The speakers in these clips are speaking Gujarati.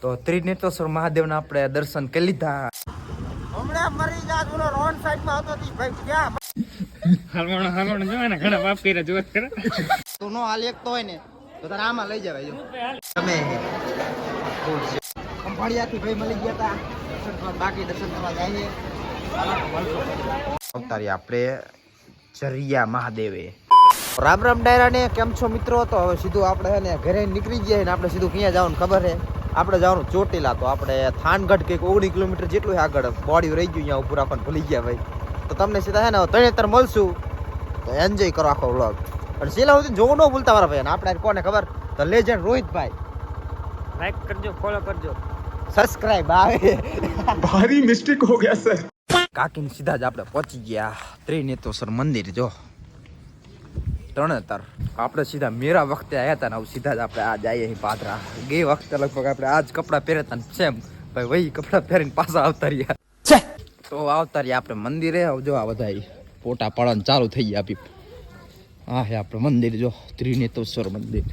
તો ત્રિનેત્રેશ્વર મહાદેવના આપણે દર્શન કરી લીધા. હમણાં મરી જાત ઓલો રોન સાઈડમાં હતો તી ભાઈ ક્યાં? હલવણ હલવણ જોવે ને ઘણા બાપ કર્યા જોવે ખરા તું નો હાલ એક તો હોય ને તો તારે આમાં લઈ જવાય જો. તમે ખંભાળિયાથી ભાઈ મળી ગયા તા. દર્શન કરવા બાકી દર્શન કરવા જાય અવતારી આપણે ચરિયા મહાદેવે. રામ રામ ડાયરા ને કેમ છો મિત્રો? તો હવે સીધું આપણે છે ને ઘરે નીકળી ગયા ને આપણે સીધું ક્યાં જવાનું ખબર છે? આપણે જવાનું ચોટીલા તો આપણે થાનગઢ કંઈક ઓગણી કિલોમીટર જેટલું આગળ બોડી રહી ગયું અહીંયા ઉપર આપણને ભૂલી ગયા ભાઈ. તો તમને સીધા છે ને તણેતર મળશું. તો એન્જોય કરો આખો વ્લોગ અને છેલ્લા સુધી જોવું ન ભૂલતા મારા ભાઈ. આપણે કોને ખબર? તો લેજન્ડ રોહિતભાઈ. લાઈક કરજો ફોલો કરજો. સબસ્ક્રાઇબ આવે. ભારી મિસ્ટેક હો ગયા સર કાકીને સીધા જ આપણે પહોંચી ગયા. ત્રિનેતોસર મંદિર જો. તરણેતર આપણે સીધા મેરા વખતે આવ્યા હતા ને આવું સીધા જ આપણે આ જઈએ પાદરા. ગઈ વખતે લગભગ આપણે આજ કપડાં પહેર્યા હતા ને સેમ. ભાઈ વહી કપડાં પહેરીને પાછા આવતા રહ્યા. તો આવતા રહ્યા આપણે મંદિરે. આવજો આ બધા ફોટા પાડવાનું ચાલુ થઈ ગયા આપી. હા હે આપણે મંદિર જો ત્રિનેતેશ્વર મંદિર.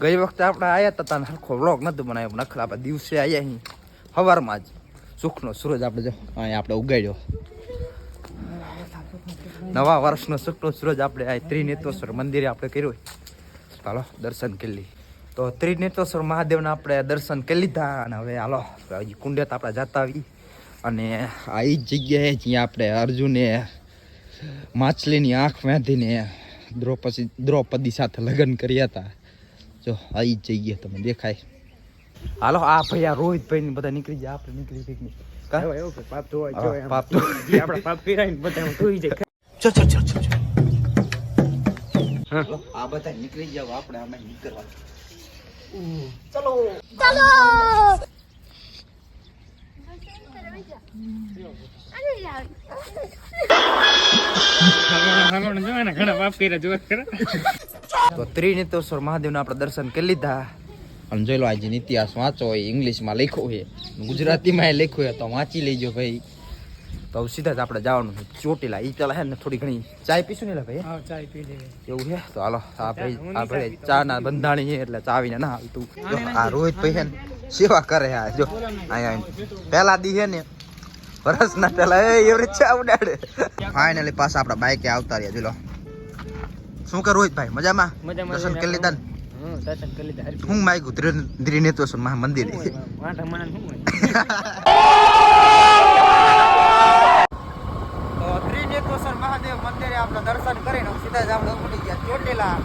ગઈ વખતે આપણે આવ્યા હતા તાને હરખો વ્લોગ નતું બનાવ્યો નખલા આપણે દિવસે આવ્યા અહીં સવારમાં જ સુખનો સૂરજ આપણે જો અહીંયા આપણે ઉગાડ્યો. નવા વર્ષનો શુક્લ સૂરજ આપણે આ ત્રિનેત્વેશ્વર મંદિરે આપણે કર્યું ચાલો, દર્શન કરી લઈએ. તો ત્રિનેત્રેશ્વર મહાદેવના આપણે દર્શન કરી લીધા અને હવે હાલો કુંડે તો આપણે જતા આવી. અને આ જ જગ્યાએ જ્યાં આપણે અર્જુને માછલીની આંખ વેંધીને દ્રૌપદી દ્રૌપદી સાથે લગ્ન કર્યા હતા. જો, આ જ જગ્યા તમે દેખાય. હાલો, આ ભાઈ આ રોહિતભાઈ બધા નીકળી જાય આપણે નીકળી પિકનિક એવું એવું કે પાપ ધોવા હા, જોઈએ પાપ જે આપણા પાપ કર્યા બધા ધોઈ જાય ચલ ચલ ચલ ચલ ચલ. આ બધા નીકળી જાવ આપણે આમાં નીકળવા તો મહાદેવના આપણે દર્શન કરી લીધા અને જોઈ લો આજે ઇતિહાસ વાંચો હોય ઇંગ્લિશમાં લખ્યો છે ગુજરાતીમાં એ લખ્યું હોય તો વાંચી લેજો ભાઈ. તો સીધા જ આપણે જવાનું છે ચોટીલા. ઈ ચાલે હે ને થોડી ઘણી ચાય પીશું ને ભાઈ? હા ચાય પી લેવી. એવું છે? તો હાલો આ ભાઈ આ ભાઈ ચા ના બંધાણી છે એટલે ચાવીને ના જો આ રોહિત ભાઈ છે ને સેવા કરે આ જો અહીંયા પેલા દી છે ને વરસ ના પેલા એ એવરે ચા ઉડાડે ફાઇનલી પાછા આપણા બાઈકે આવતા રહ્યા જો શું કર રોહિત ભાઈ મજામાં? મજામાં દર્શન કરી લીધા ને? હું માગ્યું ત્રિ ત્રિનેત્રેશ્વર મહા મંદિર મહાદેવ મંદિરે આપણે દર્શન કરીને સીધા જ આપણે ઉમટી ગયા. ચોટીલા.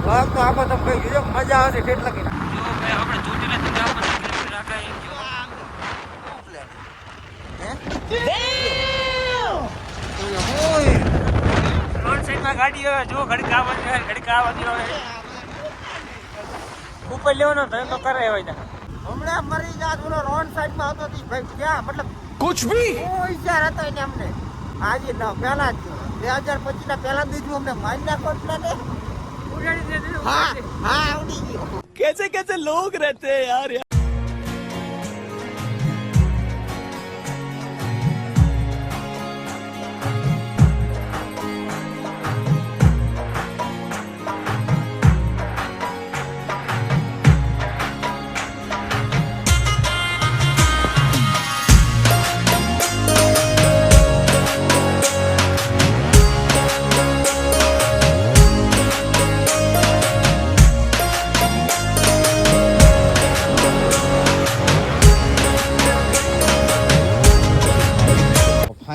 ભાગ તો કઈ જોજો મજા આવશે ઠેઠ લગીને આપણે ચોટીલા સાઈડમાં ગાડી જો દે ઘડીક આવવા દે ઉપર લેવાનો ધન કરે હોય ને હમણાં મરી જાત બોલો રોન સાઈડમાં આવતો હતી ભાઈ ક્યાં? મતલબ કુછ ભી? કોઈ વિચાર હતો ને અમને. આજે ના પહેલા જ. બે હજાર પચીસ ના પહેલા દીધું અમને. મારી નાખો એટલે ને હા હા. આવડી ગયો કેસે કેસે લોગ રહેતે યાર.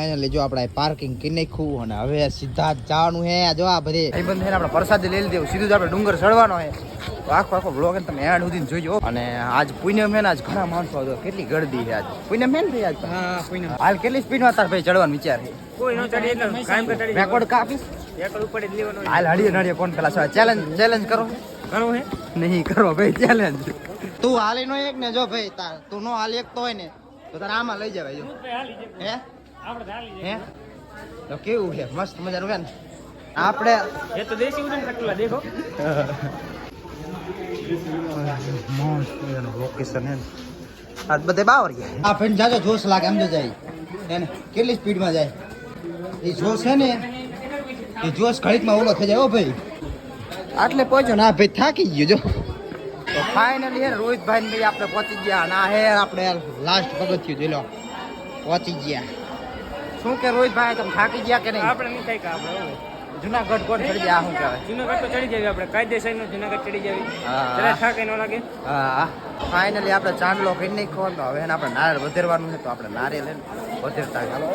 ફાઇનલી જો આપણે પાર્કિંગ કરી નાખ્યું અને હવે સીધા જ જવાનું હે. જો આ બધે ભાઈબંધ થઈને આપણે પ્રસાદ લઈ લીધું સીધું જ આપણે ડુંગર ચડવાનો હે. આખો આખો બ્લોગ તમે એડ સુધી જોજો અને આજ પૂનમ હે આજ ઘણા માણસો હતો કેટલી ગળદી છે આજ. પૂનમ હે ને ભાઈ આજ? હા કોઈને હાલ કેટલી સ્પીડમાં તાર ભાઈ ચડવાનો વિચાર છે કોઈ નો ચડી એટલે કાયમ ચડી રેકોર્ડ કાપીશ રેકોર્ડ ઉપર જ લેવાનો હાલ હડીએ નડીએ કોણ પેલા ચેલેન્જ ચેલેન્જ કરો. કરો હે? નહીં કરો ભાઈ ચેલેન્જ તું હાલી નો એક ને જો ભાઈ તાર તું નો હાલ એક તો હોય ને તો તારે આમાં લઈ જવાય જો. હે? હે? તો કેવું છે? મસ્ત મજાનું છે ને? આપણે એ તો દેશી ઉડન કટલા દેખો લોકેશન હે આ બધે બાવરી આ ફ્રેન્ડ જાજો જોશ લાગે એમ તો જાય. એને કેટલી સ્પીડમાં જાય? એ જોશ છે ને એ જોશ ઘડીકમાં ઓલો થઈ જાય. હો ભાઈ. આટલે પહોંચ્યો ને. આ ભાઈ થાકી ગયો જો. તો ફાઇનલી હે રોહિતભાઈ ભાઈ આપણે પહોંચી ગયા. ના આ હે આપણે લાસ્ટ પગથિયું જોઈ લો. પહોંચી ગયા. શું કે રોહિતભાઈ તમે થાકી ગયા કે નહીં? આપણે નહીં થાય કે આપણે જુનાગઢ કોણ ચડી જાય? શું કહેવાય? જુનાગઢ તો ચડી જાય આપણે કાયદેસરનું જુનાગઢ ચડી જાય હા. જરા થાક ન લાગે. હા ફાઇનલી આપણે ચાંદલો કરી નાખ્યો તો હવે એને આપણે નારિયેળ વધેરવાનું છે તો આપણે નારિયેળ લઈને વધેરતા ચાલો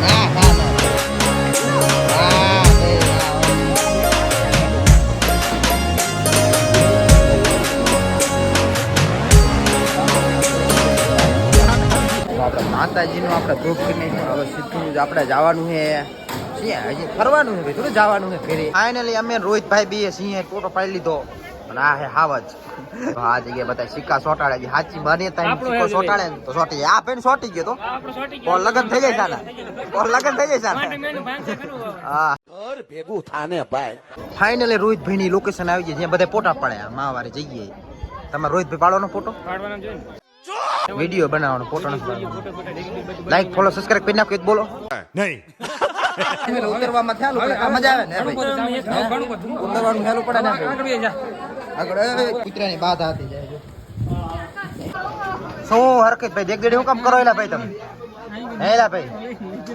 ના ના ના. ભાઈ, આપણે માતાજીનું આપણે ધૂપ કરી નાખ્યું હવે સીધું જ આપણે જવાનું છે. સિંહ હજી ફરવાનું છે થોડું જવાનું છે ફેરી ફાઇનલી અમે રોહિતભાઈ બીએ સિંહે ફોટો પાડી લીધો. પણ આ હે હાવજ. સિક્કા સોટાડે સાચી બને સોટાડે તો આ પેન સોટી ગયો તો. કોણ લગન થઈ જાય સાના કોણ લગન થઈ જાય ફાઇનલી રોહિતભાઈ લોકેશન આવી ગઈ જ્યાં બધા ફોટા પડ્યા. માવારે જઈએ. તમારે રોહિતભાઈ પાડવાનો ફોટો? વીડિયો બનાવવાનો ફોટો નથી લાઈક ફોલો સબસ્ક્રાઇબ કરી નાખો એક બોલો. नहीं ઉતરવામાં થયાલું પડે મજા આવે ને ભાઈ? ઉતરવામાં એક ઘણું બધું. ઉતરવાનું હેલું પડે ને આગળ બે જા. આગળ એ કૂતરાની બાધા હતી જાય શું હરકત ભાઈ દેખ દેડી હું કામ કરો એલા ભાઈ તમે? હેલા ભાઈ.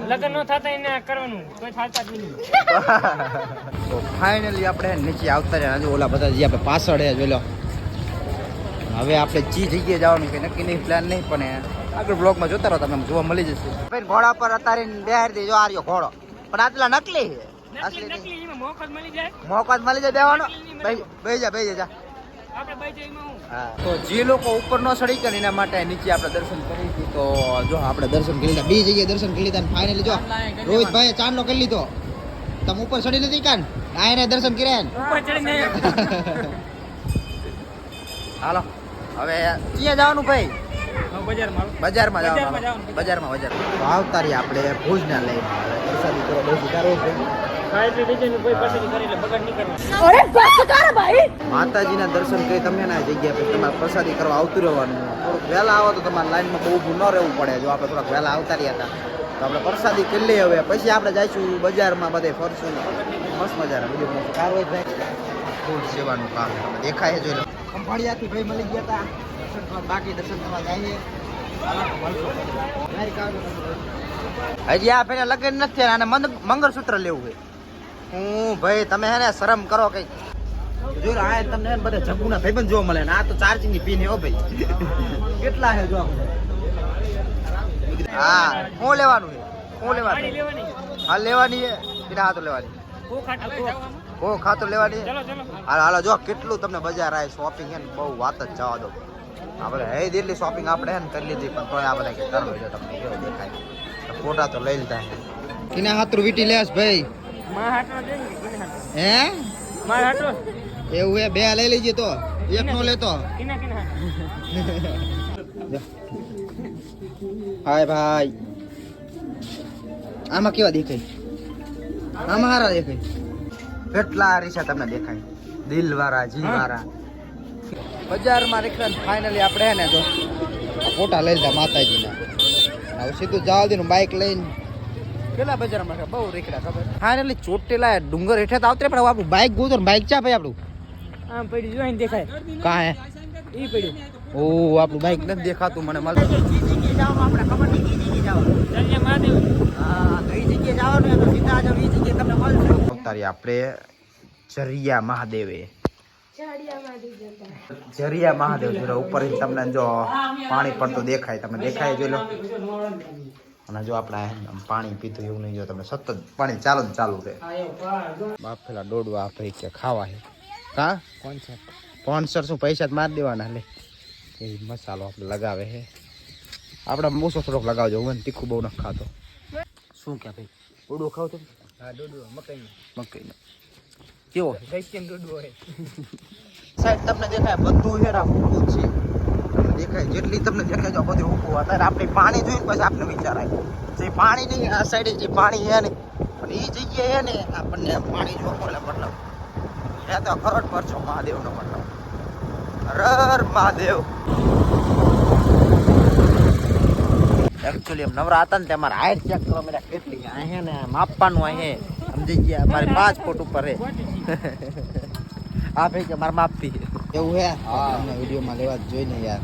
લગ્ન ન થતા એને કરવાનું. કોઈ થતા જ નહીં. તો ફાઇનલી આપણે નીચે આવતા રહ્યા ઓલા બધા જે આપણે પાછળ હે જોઈ લો. હવે આપણે જી જગ્યાએ જવાનું કંઈ નક્કી નહીં પ્લાન નહીં પણ આગળ બ્લોગમાં જોતા રહો તમે જોવા મળી જશે. ભાઈ ઘોડા પર અત્યારે બેહારી દે જો આ રહ્યો ઘોડો. પણ આટલા નકલી મોકત મળી જાય. બેવાનો બેહી જા બેહી જા તો જે લોકો ઉપર ન સડી કરે એના માટે નીચે આપણે દર્શન કરી હતી તો જો આપણે દર્શન કરી લીધા. બી જગ્યાએ દર્શન કરી લીધા ફાઇનલી જો રોહિતભાઈ ચાંદલો કરી લીધો. તમે ઉપર ચડી નથી કાન? આયને દર્શન કર્યા ને હાલો. હવે ક્યાં જવાનું ભાઈ? બજારમાં આવો. બજારમાં બજારમાં જવાનું. બજારમાં બજાર તો આવતા રહીએ આપણે ભુજ ના લઈ પ્રસાદી કરો બેસી છે. ખાય એટલે બીજાનું કોઈ પસંદ કરે એટલે બગાડ નહીં કરવાનો. માતાજીના દર્શન કરી તમે ના જગ્યા પર તમારે પ્રસાદી કરવા આવતું રહેવાનું. થોડુંક વહેલા આવો તો તમારે લાઈનમાં બહુ ઊભું ન રહેવું પડે. જો આપણે થોડાક વહેલા આવતા રહ્યા હતા તો આપણે પ્રસાદી કરી લઈએ હવે. પછી આપણે જઈશું બજારમાં બધે ફરશું. મસ્ત મજાના. સારું હોય ભાઈ ફૂડ સેવાનું કામ. દેખાય જોઈ લો. ખંભાળિયાથી ભાઈ મળી ગયા હતા દર્શન બાકી દર્શન કરવા જઈએ. હજી આ ભાઈ લગ્ન નથી થયા અને મંગળસૂત્ર લેવું હોય હું ભાઈ તમે હે ને શરમ કરો કઈ. જો આ તમને બધા જગુના ભાઈબંધ જોવા મળે ને આ તો ચાર્જિંગની પીને હો ભાઈ. કેટલા હે જો હા હું લેવાનું છે. હું લેવાનું હા લેવાની છે. પેલા હા તો લેવાની. કો ખાતર લેવાની? છે ચલો ચલો. હાલો હાલો જો કેટલું તમને બજાર આવે શોપિંગ એને ને બહુ વાત જ જવા દો. આપણે હે દિલ્હી શોપિંગ આપણે હે ને કરી લીધી પણ તોય આ બધા કે કરો જો તમને કેવું દેખાય? ફોટા તો લઈ લીધા કિને હાથરું વીટી લેસ ભાઈ? માં હાટો દે ને કિને હાટો હે? માં હાટો એવું હે બે લઈ લેજે તો. એક નો લેતો. કિને કિને હાય ભાઈ. આમાં કેવા દેખાય? આમાં હારા દેખાય કેટલા રીસા તમને દેખાય. દિલ વાળા જી વાળા બજારમાં નીકળ્યા ફાઇનલી આપણે હે ને તો ફોટા લઈ લીધા માતાજીના. હવે સીધું જવા દીધું બાઇક લઈને કેટલા બજારમાં છે? બહુ નીકળ્યા ખબર? ફાઇનલી ચોટેલા ડુંગર હેઠે તો આવતરે પણ આપણું બાઇક ગોતો ને બાઇક ચા ભાઈ આપણું? આમ પડી જોઈને દેખાય. કાં હે? ઈ પડ્યું ઓ આપણું બાઇક નથી દેખાતું મને મળતું ચાલ્યા મહાદેવ અવતારી આપણે જરિયા મહાદેવે. જરિયા મહાદેવ જોડે ઉપર તમને જો પાણી પડતું દેખાય તમે દેખાય જોઈ લો. અને જો આપણે પાણી પીતું એવું નહીં જો તમને સતત પાણી ચાલુ જ ચાલુ રહે. બાપ પેલા દોડવા ભાઈ કે ખાવા હે કા? કોણ છે સ્પોન્સર શું પૈસા જ મારી દેવાના લે. એ મસાલો આપણે લગાવે હે આપણે મોસો થોડોક લગાવજો હું તીખું બહુ ન ખાતો. શું કે ભાઈ? ઓડો ખાવ તો હા ડોડો મકાઈ મકઈનો કેવો? ડોડો સાહેબ તમને દેખાય બધું હેરા જ છે. દેખાય જેટલી તમને દેખાય છે બધું ઊભું અત્યારે આપણે પાણી જોઈને પછી આપણે વિચાર આવે. જે પાણી નહીં આ સાઈડે જે પાણી છે ને પણ એ જગ્યાએ છે ને આપણને પાણી જોવા મળે મતલબ. ત્યાં તો ખરોટ પર છો મહાદેવનો મતલબ. હર મહાદેવ. એકચ્યુઅલી એમ નવરા હતા ને તમારે હાઈટ ચેક કરવા માટે કેટલી અહીં ને માપવાનું અહીં સમજી ગયા. મારે પાંચ ફૂટ ઉપર હે. આ ભાઈ કે મારે માપથી એવું હે? તમને વિડીયોમાં લેવા જ જોઈને યાર.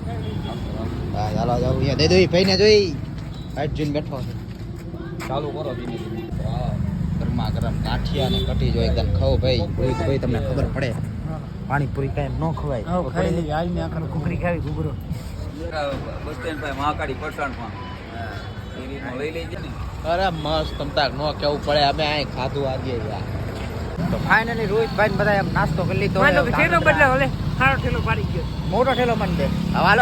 હા ચાલો જાવ અહીંયા દે દો ઈ ભાઈને જોઈ. હાઈટ જોઈને બેઠો છે. ચાલુ કરો ધીમે ધીમે. ગરમા ગરમ કાઠિયા ને કટી જો એકદમ ખાઓ ભાઈ. રોહિત ભાઈ તમને ખબર પડે. પાણીપુરી કાંઈ ન ખવાય. ઘૂઘરી ખાવી ઘૂઘરો. બસ સ્ટેન્ડ ભાઈ મહાકાળી લેજે ને અરે મસ્ત તમતાક નો કેવું પડે અમે અહીં ખાધું આજે યાર તો ફાઇનલી રોહિત ભાઈ બધા એમ નાસ્તો કરી લીધો ઠેલો બદલે હવે સારો ઠેલો પાડી ગયો. મોટો ઠેલો મને દે હવે હાલો.